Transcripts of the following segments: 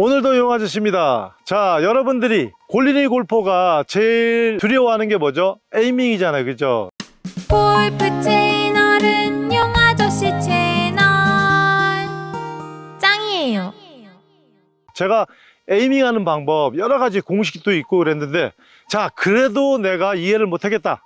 오늘도 용 아저씨입니다. 자, 여러분들이 골린이 골퍼가 제일 두려워하는 게 뭐죠? 에이밍이잖아요. 그죠? 골프 채널은 용 아저씨 채널 짱이에요. 제가 에이밍하는 방법 여러 가지 공식도 있고 그랬는데 자, 그래도 내가 이해를 못 하겠다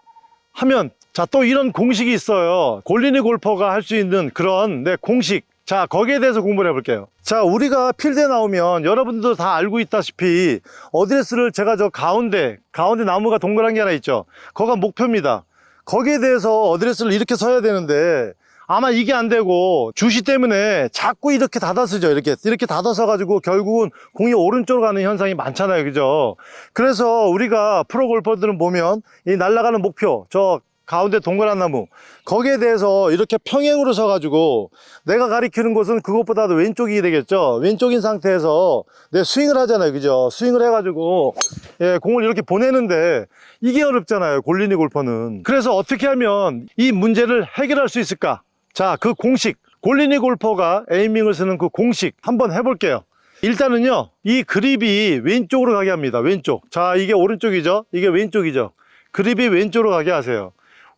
하면 자, 또 이런 공식이 있어요. 골린이 골퍼가 할 수 있는 그런 네, 공식. 자, 거기에 대해서 공부를 해볼게요. 자, 우리가 필드에 나오면 여러분들도 다 알고 있다시피 어드레스를 제가 저 가운데, 가운데 나무가 동그란 게 하나 있죠. 거기가 목표입니다. 거기에 대해서 어드레스를 이렇게 서야 되는데 아마 이게 안 되고 주시 때문에 자꾸 이렇게 닫아 쓰죠. 이렇게 이렇게 닫아서 가지고 결국은 공이 오른쪽으로 가는 현상이 많잖아요. 그죠? 그래서 우리가 프로 골퍼들은 보면 이 날아가는 목표 저 가운데 동그란 나무 거기에 대해서 이렇게 평행으로 서 가지고 내가 가리키는 곳은 그것보다도 왼쪽이 되겠죠. 왼쪽인 상태에서 내 스윙을 하잖아요. 그죠? 스윙을 해 가지고 예, 공을 이렇게 보내는데 이게 어렵잖아요. 골린이 골퍼는. 그래서 어떻게 하면 이 문제를 해결할 수 있을까? 자, 그 공식. 골린이 골퍼가 에이밍을 쓰는 그 공식 한번 해볼게요. 일단은요, 이 그립이 왼쪽으로 가게 합니다. 왼쪽. 자, 이게 오른쪽이죠? 이게 왼쪽이죠? 그립이 왼쪽으로 가게 하세요.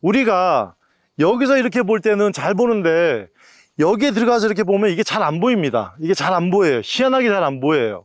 우리가 여기서 이렇게 볼 때는 잘 보는데 여기에 들어가서 이렇게 보면 이게 잘 안 보입니다. 이게 잘 안 보여요. 희한하게 잘 안 보여요.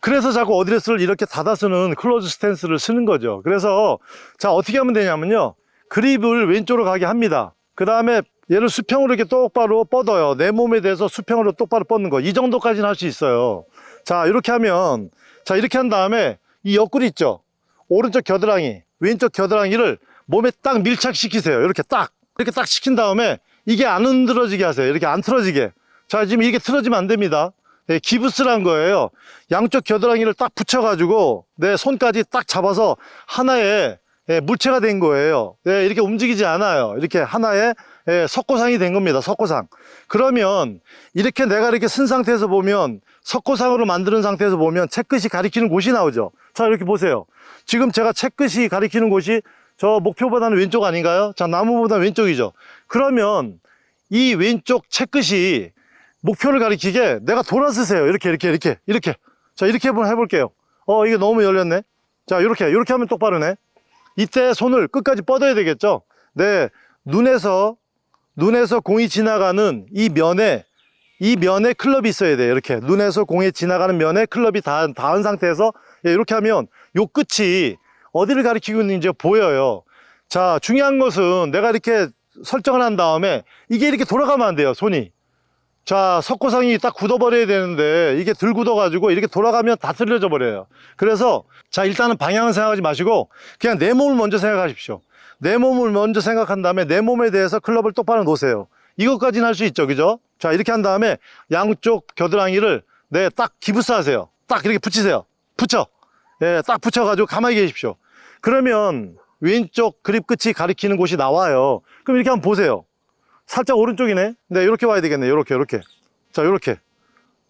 그래서 자꾸 어드레스를 이렇게 닫아 쓰는 클로즈 스탠스를 쓰는 거죠. 그래서 자 어떻게 하면 되냐면요. 그립을 왼쪽으로 가게 합니다. 그 다음에 얘를 수평으로 이렇게 똑바로 뻗어요. 내 몸에 대해서 수평으로 똑바로 뻗는 거. 이 정도까지는 할 수 있어요. 자 이렇게 하면 자 이렇게 한 다음에 이 옆구리 있죠. 오른쪽 겨드랑이, 왼쪽 겨드랑이를 몸에 딱 밀착시키세요. 이렇게 딱 이렇게 딱 시킨 다음에 이게 안 흔들어지게 하세요. 이렇게 안 틀어지게. 자 지금 이게 틀어지면 안 됩니다. 네, 기부스란 거예요. 양쪽 겨드랑이를 딱 붙여가지고 내 손까지 딱 잡아서 하나의 예, 물체가 된 거예요. 예, 이렇게 움직이지 않아요. 이렇게 하나의 예, 석고상이 된 겁니다. 석고상. 그러면 이렇게 내가 이렇게 쓴 상태에서 보면 석고상으로 만드는 상태에서 보면 채끝이 가리키는 곳이 나오죠. 자 이렇게 보세요. 지금 제가 채끝이 가리키는 곳이 저 목표보다는 왼쪽 아닌가요? 자 나무보다 왼쪽이죠. 그러면 이 왼쪽 채 끝이 목표를 가리키게 내가 돌아서세요. 이렇게, 이렇게, 이렇게, 이렇게. 자, 이렇게 한번 해볼게요. 어, 이게 너무 열렸네. 자, 이렇게, 이렇게 하면 똑바르네. 이때 손을 끝까지 뻗어야 되겠죠? 네. 눈에서, 눈에서 공이 지나가는 이 면에, 이 면에 클럽이 있어야 돼요. 이렇게. 눈에서 공이 지나가는 면에 클럽이 닿은, 닿은 상태에서 예, 이렇게 하면 요 끝이 어디를 가리키고 있는지 보여요. 자, 중요한 것은 내가 이렇게 설정을 한 다음에 이게 이렇게 돌아가면 안 돼요. 손이. 자, 석고상이 딱 굳어버려야 되는데 이게 들 굳어가지고 이렇게 돌아가면 다 틀려져 버려요. 그래서 자, 일단은 방향을 생각하지 마시고 그냥 내 몸을 먼저 생각하십시오. 내 몸을 먼저 생각한 다음에 내 몸에 대해서 클럽을 똑바로 놓으세요. 이것까지는 할 수 있죠. 그죠? 자, 이렇게 한 다음에 양쪽 겨드랑이를 네, 딱 기부스 하세요. 딱 이렇게 붙이세요. 붙여. 예, 딱 붙여가지고 가만히 계십시오. 그러면 왼쪽 그립 끝이 가리키는 곳이 나와요. 그럼 이렇게 한번 보세요. 살짝 오른쪽이네. 네, 이렇게 와야 되겠네. 이렇게, 이렇게. 자, 이렇게.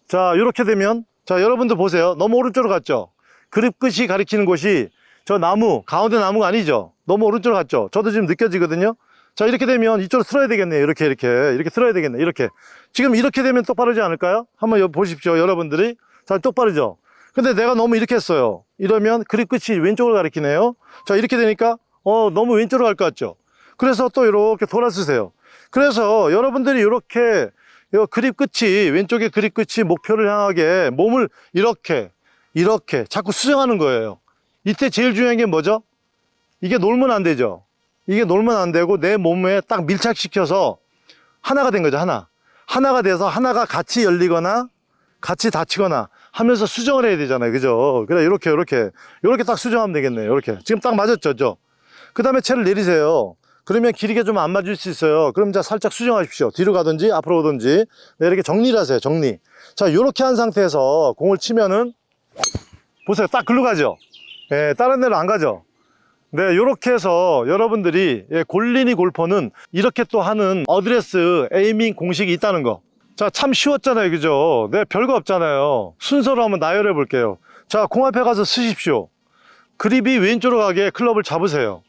자, 이렇게 되면, 자, 여러분들 보세요. 너무 오른쪽으로 갔죠? 그립 끝이 가리키는 곳이 저 나무, 가운데 나무가 아니죠? 너무 오른쪽으로 갔죠? 저도 지금 느껴지거든요? 자, 이렇게 되면 이쪽으로 틀어야 되겠네요. 이렇게, 이렇게. 이렇게 틀어야 되겠네. 이렇게. 지금 이렇게 되면 똑바르지 않을까요? 한번 여- 보십시오. 여러분들이. 자, 똑바르죠? 근데 내가 너무 이렇게 했어요. 이러면 그립 끝이 왼쪽으로 가리키네요. 자, 이렇게 되니까, 어, 너무 왼쪽으로 갈 것 같죠? 그래서 또 이렇게 돌아 쓰세요. 그래서 여러분들이 이렇게 요 그립 끝이 왼쪽의 그립 끝이 목표를 향하게 몸을 이렇게 이렇게 자꾸 수정하는 거예요. 이때 제일 중요한 게 뭐죠? 이게 놀면 안 되죠. 이게 놀면 안 되고 내 몸에 딱 밀착시켜서 하나가 된 거죠. 하나. 하나가 돼서 하나가 같이 열리거나 같이 닫히거나 하면서 수정을 해야 되잖아요. 그죠? 그래 이렇게 이렇게 이렇게 딱 수정하면 되겠네요. 이렇게 지금 딱 맞았죠. 죠? 그 다음에 채를 내리세요. 그러면 길이가 좀 안 맞을 수 있어요. 그럼 자 살짝 수정하십시오. 뒤로 가든지 앞으로 오든지 네, 이렇게 정리를 하세요. 정리. 자 이렇게 한 상태에서 공을 치면은 보세요. 딱 글로 가죠. 예, 다른 데로 안 가죠. 네, 이렇게 해서 여러분들이 예, 골린이 골퍼는 이렇게 또 하는 어드레스 에이밍 공식이 있다는 거. 자, 참 쉬웠잖아요. 그죠? 네, 별거 없잖아요. 순서로 한번 나열해 볼게요. 자, 공 앞에 가서 쓰십시오. 그립이 왼쪽으로 가게 클럽을 잡으세요.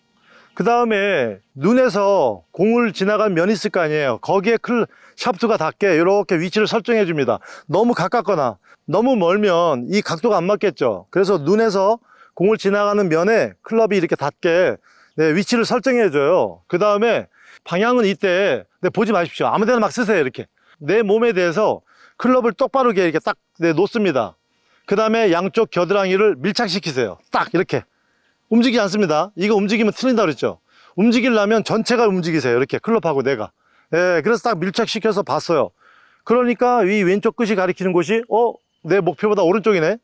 그 다음에 눈에서 공을 지나간 면이 있을 거 아니에요. 거기에 클 샤프트가 닿게 이렇게 위치를 설정해 줍니다. 너무 가깝거나 너무 멀면 이 각도가 안 맞겠죠. 그래서 눈에서 공을 지나가는 면에 클럽이 이렇게 닿게 네, 위치를 설정해 줘요. 그 다음에 방향은 이때 네, 보지 마십시오. 아무 데나 막 쓰세요. 이렇게. 내 몸에 대해서 클럽을 똑바르게 이렇게 딱 네, 놓습니다. 그 다음에 양쪽 겨드랑이를 밀착시키세요. 딱 이렇게. 움직이지 않습니다. 이거 움직이면 틀린다 그랬죠. 움직이려면 전체가 움직이세요. 이렇게 클럽하고 내가. 예, 그래서 딱 밀착시켜서 봤어요. 그러니까 이 왼쪽 끝이 가리키는 곳이 어, 내 목표보다 오른쪽이네.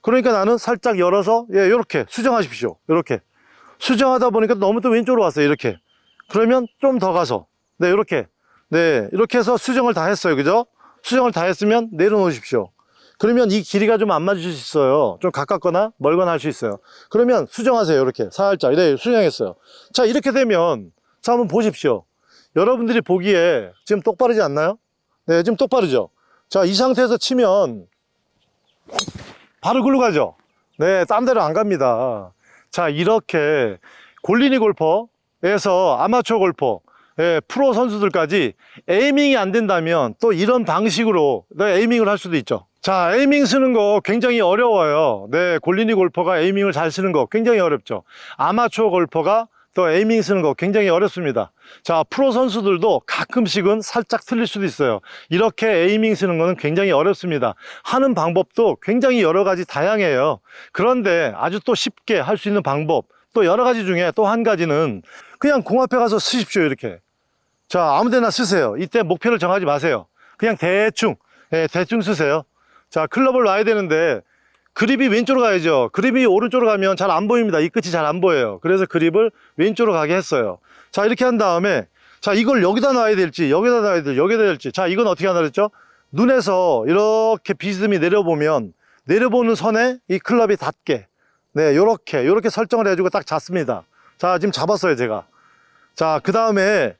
그러니까 나는 살짝 열어서 예, 요렇게 수정하십시오. 요렇게. 수정하다 보니까 너무 또 왼쪽으로 왔어요. 이렇게. 그러면 좀 더 가서 네, 요렇게. 네, 이렇게 해서 수정을 다 했어요. 그죠? 수정을 다 했으면 내려놓으십시오. 그러면 이 길이가 좀 안 맞을 수 있어요. 좀 가깝거나 멀거나 할 수 있어요. 그러면 수정하세요. 이렇게 살짝. 네, 수정했어요. 자, 이렇게 되면 자, 한번 보십시오. 여러분들이 보기에 지금 똑바르지 않나요? 네, 지금 똑바르죠? 자, 이 상태에서 치면 바로 글로 가죠? 네, 딴 데로 안 갑니다. 자, 이렇게 골리니 골퍼에서 아마추어 골퍼, 예, 프로 선수들까지 에이밍이 안 된다면 또 이런 방식으로 네, 에이밍을 할 수도 있죠. 자, 에이밍 쓰는 거 굉장히 어려워요. 네, 골리니 골퍼가 에이밍을 잘 쓰는 거 굉장히 어렵죠. 아마추어 골퍼가 또 에이밍 쓰는 거 굉장히 어렵습니다. 자, 프로 선수들도 가끔씩은 살짝 틀릴 수도 있어요. 이렇게 에이밍 쓰는 거는 굉장히 어렵습니다. 하는 방법도 굉장히 여러 가지 다양해요. 그런데 아주 또 쉽게 할 수 있는 방법, 또 여러 가지 중에 또 한 가지는 그냥 공 앞에 가서 쓰십시오, 이렇게. 자, 아무 데나 쓰세요. 이때 목표를 정하지 마세요. 그냥 대충, 예, 대충 쓰세요. 자, 클럽을 놔야 되는데, 그립이 왼쪽으로 가야죠. 그립이 오른쪽으로 가면 잘 안 보입니다. 이 끝이 잘 안 보여요. 그래서 그립을 왼쪽으로 가게 했어요. 자, 이렇게 한 다음에, 자, 이걸 여기다 놔야 될지, 여기다 놔야 될지, 여기다 될지. 자, 이건 어떻게 하나 그랬죠? 눈에서 이렇게 비스듬히 내려보면, 내려보는 선에 이 클럽이 닿게, 네, 요렇게, 요렇게 설정을 해주고 딱 잡습니다. 자, 지금 잡았어요, 제가. 자, 그 다음에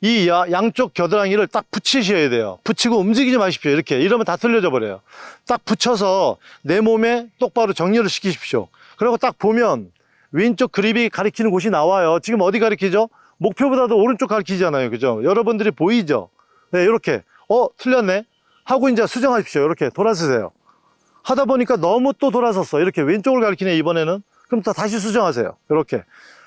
이 야- 양쪽 겨드랑이를 딱 붙이셔야 돼요. 붙이고 움직이지 마십시오. 이렇게. 이러면 다 틀려져 버려요. 딱 붙여서 내 몸에 똑바로 정렬을 시키십시오. 그리고 딱 보면 왼쪽 그립이 가리키는 곳이 나와요. 지금 어디 가리키죠? 목표보다도 오른쪽 가리키잖아요. 그죠? 여러분들이 보이죠? 네, 이렇게. 어, 틀렸네? 하고 이제 수정하십시오. 이렇게 돌아서세요. 하다 보니까 너무 또 돌아섰어. 이렇게 왼쪽을 가리키네, 이번에는. 그럼 또 다시 수정하세요. 이렇게.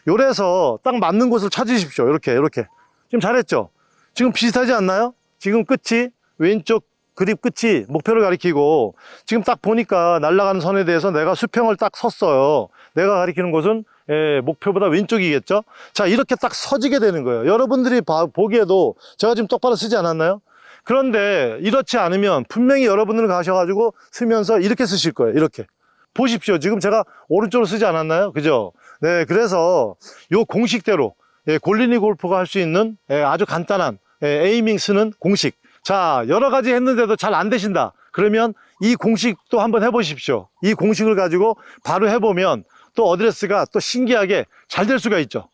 요래서 딱 맞는 곳을 찾으십시오. 이렇게, 이렇게. 지금 잘했죠? 지금 비슷하지 않나요? 지금 끝이, 왼쪽 그립 끝이 목표를 가리키고, 지금 딱 보니까 날아가는 선에 대해서 내가 수평을 딱 섰어요. 내가 가리키는 곳은 예, 목표보다 왼쪽이겠죠? 자, 이렇게 딱 서지게 되는 거예요. 여러분들이 봐- 보기에도 제가 지금 똑바로 쓰지 않았나요? 그런데 이렇지 않으면 분명히 여러분들은 가셔가지고 쓰면서 이렇게 쓰실 거예요. 이렇게. 보십시오. 지금 제가 오른쪽으로 쓰지 않았나요? 그죠? 네, 그래서 요 공식대로 예, 골리니 골프가 할 수 있는 예, 아주 간단한 예, 에이밍 쓰는 공식. 자, 여러 가지 했는데도 잘 안 되신다. 그러면 이 공식도 한번 해보십시오. 이 공식을 가지고 바로 해보면 또 어드레스가 또 신기하게 잘 될 수가 있죠.